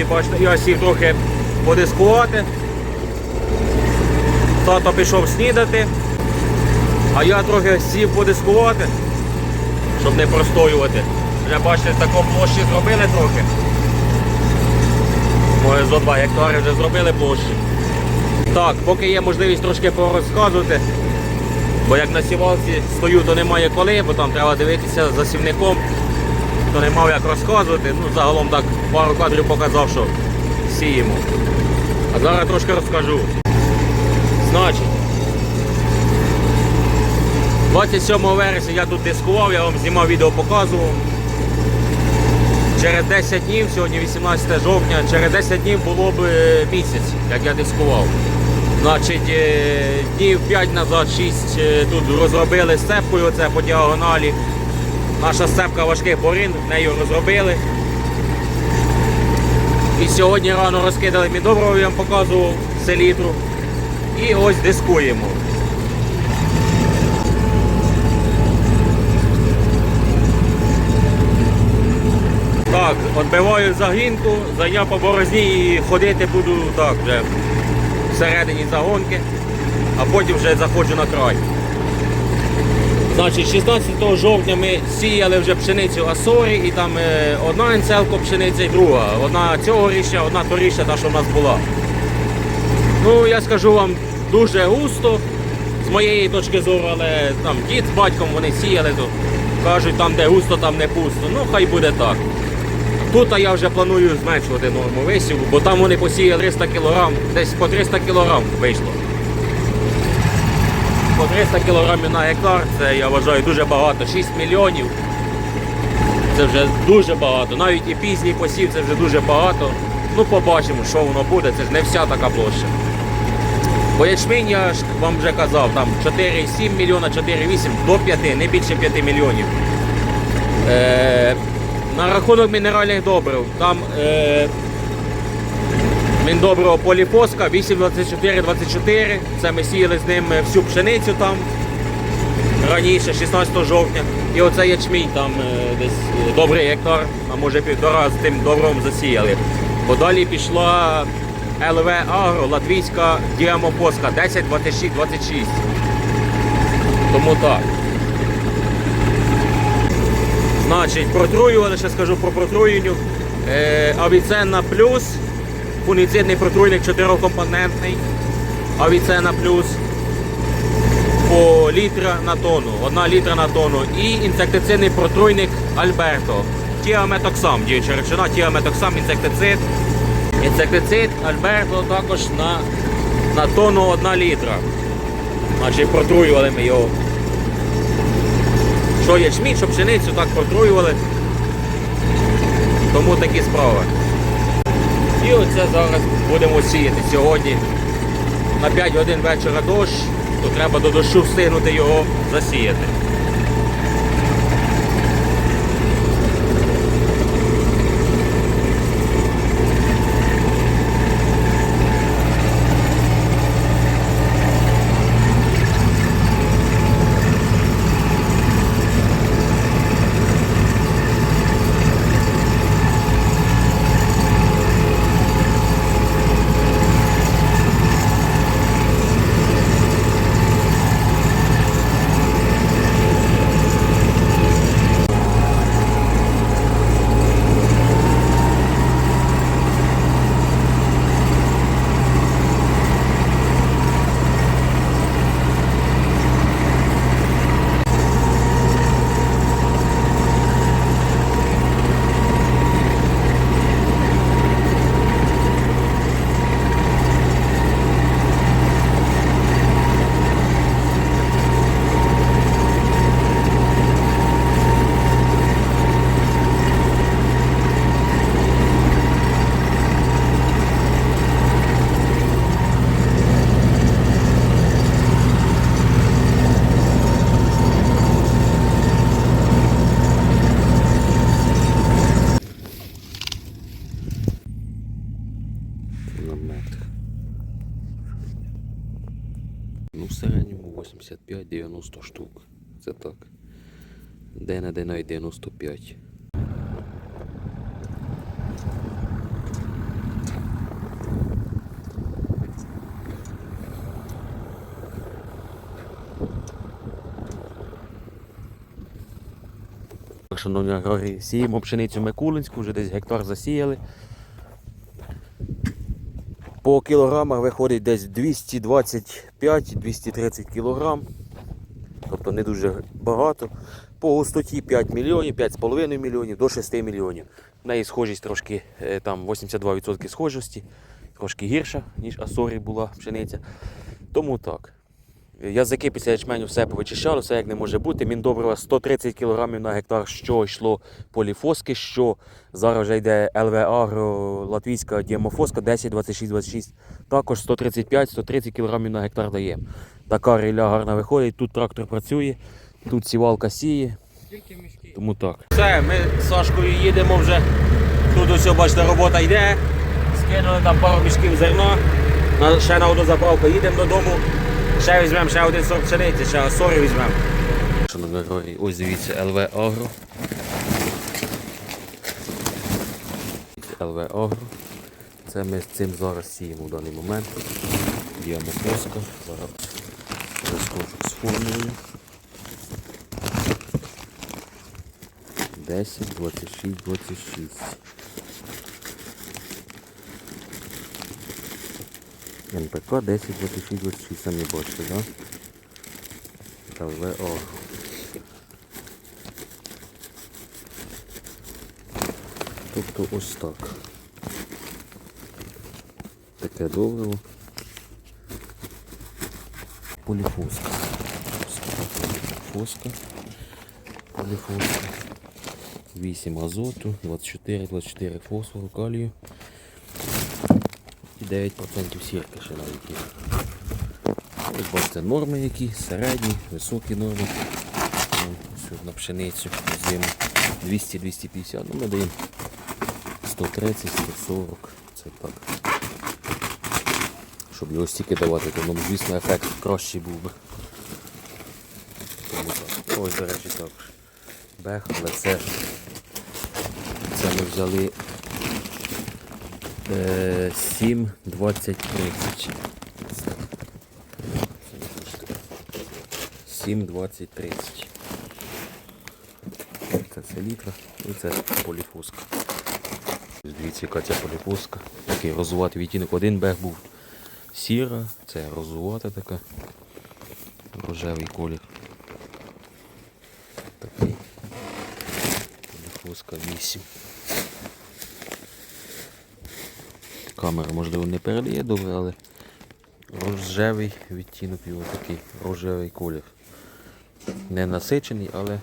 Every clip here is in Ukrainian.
і бачите, я сів трохи подискувати. Тато пішов снідати, а я трохи сів подискувати, щоб не простоювати. Вже бачите, таку площі зробили трохи. Може зо 2 гектари вже зробили площі. Так, поки є можливість трошки порозказувати, бо як на сівалці стою, то немає коли, бо там треба дивитися за сівником, то не мав як розказувати. Ну, загалом так пару кадрів показав, що сіємо. А зараз трошки розкажу. Значить, 27 вересня я тут дискував, я вам знімав відео показував. Через 10 днів, сьогодні 18 жовтня, через 10 днів було б е, місяць, як я дискував. Значить, е, днів 5 назад, 6 е, тут розробили сцепкою, оце по діагоналі. Наша сцепка важких борин, нею розробили. І сьогодні рано розкидали мідобров, я вам показував селітру. І ось дискуємо. Так, відбиваю загінку, зайняв по борозні і ходити буду так вже всередині загонки, а потім вже заходжу на край. Значить, 16 жовтня ми сіяли вже пшеницю Асорі і там е, одна інцелка пшениця і друга. Одна цьогорічня, одна торічня, та що в нас була. Ну, я скажу вам, дуже густо з моєї точки зору, але там дід з батьком вони сіяли, то кажуть, там де густо, там не пусто. Ну, хай буде так. Тут я вже планую зменшувати норму висіву, бо там вони посіяли 300 кг, десь по 300 кг вийшло. По 300 кг на гектар, це я вважаю дуже багато. 6 мільйонів. Це вже дуже багато. Навіть і пізній посів це вже дуже багато. Ну побачимо, що воно буде. Це ж не вся така площа. Бо ячмінь, я ж вам вже казав, там 4,7 мільйона, 4,8 до 5, не більше 5 мільйонів. Е, на рахунок мінеральних добрив, там е, Міндоброго поліпоска 8,24,24. Це ми сіяли з ним всю пшеницю там раніше, 16 жовтня. І оце ячмінь там е, десь е, добрий гектар, а може півтора з тим добром засіяли. Бо далі пішла ЛВ Агро, латвійська діамопоска 10, 26, 26. Тому так. Значить, протруювали, ще скажу про протруєнню. Е, Авіценна плюс, фуніцидний протруйник чотирикомпонентний. Авіценна плюс по літра на тонну, одна літра на тонну. І інсектицидний протруйник Альберто. Тіаметоксам, діюча речина, тіаметоксам, інсектицид. Інсектицид Альберто також на, на тонну одна літра. Значить, протруювали ми його. Що ячмінь, що пшеницю так протруювали. Тому такі справи. І оце зараз будемо сіяти сьогодні. На 5 годин вечора дощ, то треба до дощу встигнути його засіяти. 90 штук. Це так. Де не де навіть 95. Шановні аграрії, сіємо пшеницю Микулинську, вже десь гектар засіяли. По кілограмах виходить десь 225-230 кілограм. Тобто не дуже багато. По густоті 5 мільйонів, 5,5 мільйонів до 6 мільйонів. В неї схожість трошки е, там 82% схожості, трошки гірша, ніж Асорі була пшениця. Тому так. Язики після ячменю все повичищали, все як не може бути. Міндобрива 130 кг на гектар, що йшло поліфоски, що зараз вже йде ЛВ Агро, латвійська діамофоска 10, 26, 26. Також 135-130 кг на гектар дає. Така риля гарна виходить, тут трактор працює, тут сівалка сіє. Тому так. Все, ми з Сашкою їдемо вже. Тут ось, бачите, робота йде. Скинули там пару мішків зерна. На, ще на одну заправку їдемо додому. Ще візьмемо ще один сорт пшениці, ще сорі візьмемо. Шановні герої, ось дивіться ЛВ Агро. ЛВ Агро. Це ми з цим зараз сіємо в даний момент. Діамофоска. Зараз формулою. 10, 26, 26. НПК 10, 26, 26, самі бачите, да? ЛВО. Тобто ось так. Таке добриво. Поліфоска. Поліфоска. Поліфоска. 8 азоту, 24, 24 фосфору, калію. І 9% сірки ще навіть. Ось бачите норми які, середні, високі норми. Ну, Ось на пшеницю зиму 200-250, ну ми даємо 130, 140, це так. Щоб його стільки давати, то ну, звісно ефект кращий був би. Ось, до речі, також. Бех, але це, це ми взяли е, 7, 20, 30. 7, 20, 30. Це селітра і це поліфуска. Дивіться, яка ця поліфуска. Такий розуватий відтінок. Один бег був сіра, це розувата така. Рожевий колір. Такий. Поліфуска 8. Камера, можливо, не передає добре, але рожевий відтінок його такий, рожевий колір. Не насичений, але.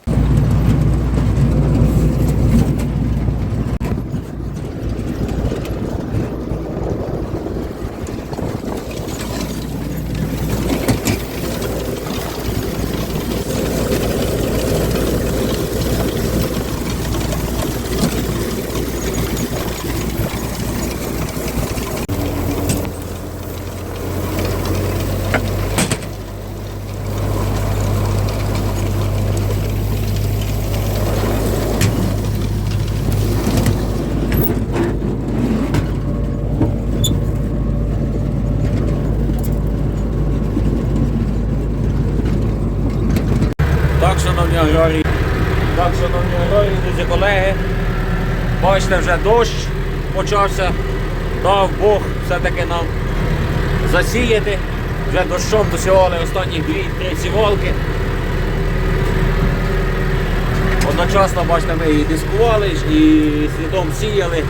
Так, шановні аграрії. Так, шановні аграрії, друзі, колеги. Бачите, вже дощ почався. Дав Бог все-таки нам засіяти. Вже дощом досягали останні дві-три сівалки. Одночасно, бачите, ми і дискували, і слідом сіяли.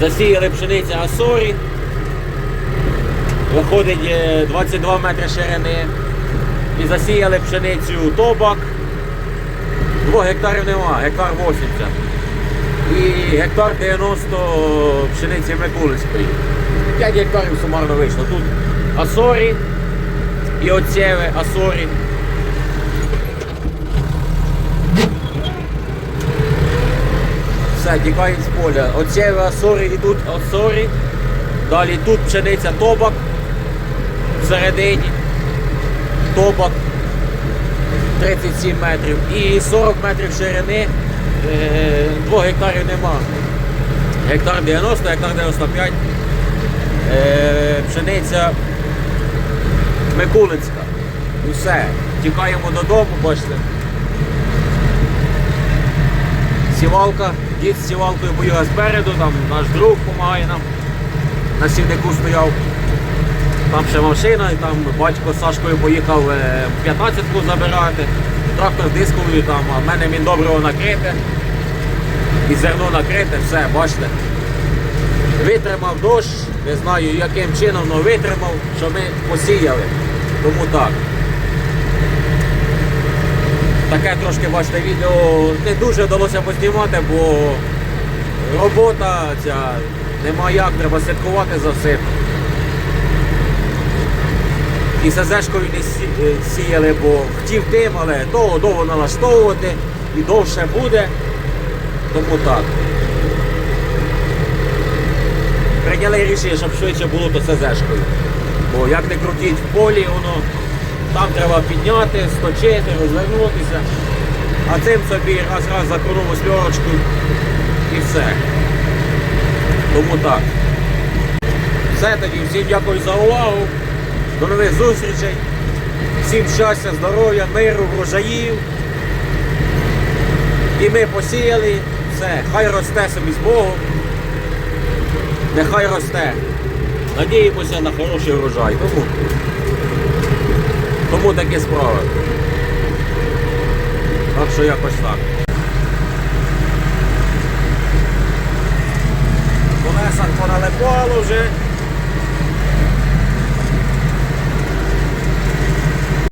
Засіяли пшениця Асорі. Виходить е, 22 метри ширини. І засіяли пшеницю тобак. Двох гектарів нема, гектар 80. І гектар 90 пшениці Микулинської. 5 гектарів сумарно вийшло. Тут Асорі і оцєве Асорі. Все, тікають з поля. Оцєве Асорі і тут Асорі. Далі тут пшениця тобак всередині тобак 37 метрів і 40 метрів ширини, 2 гектарів нема. Гектар 90, гектар 95. Е, Пшениця Микулинська. І все. Тікаємо додому, бачите. сівалка, дід з сівалкою поїхав спереду, там наш друг допомагає нам. На сівнику стояв. Там ще машина, і там батько з Сашкою поїхав е, 15-ку забирати. Трактор дисковий там, а в мене він доброго накрите. І зерно накрите, все, бачите. Витримав дощ, не знаю яким чином, але витримав, що ми посіяли. Тому так. Таке трошки, бачите, відео не дуже вдалося познімати, бо робота ця нема як, треба слідкувати за всім. І СЗшкою не е, сіяли, бо хотів тим, але довго довго налаштовувати і довше буде. Тому так. Прийняли рішення, щоб швидше було то СЗшкою. Бо як не крутіть в полі, воно там треба підняти, сточити, розвернутися. А цим собі раз-раз закрутив восьмерочку і все. Тому так. Все тоді, всім дякую за увагу. До нових зустрічей. Всім щастя, здоров'я, миру, врожаїв. І ми посіяли. Все, хай росте собі з Богом. Нехай росте. Надіємося на хороший врожай. Тому, тому такі справи. Так що якось так. Колеса поналипало вже.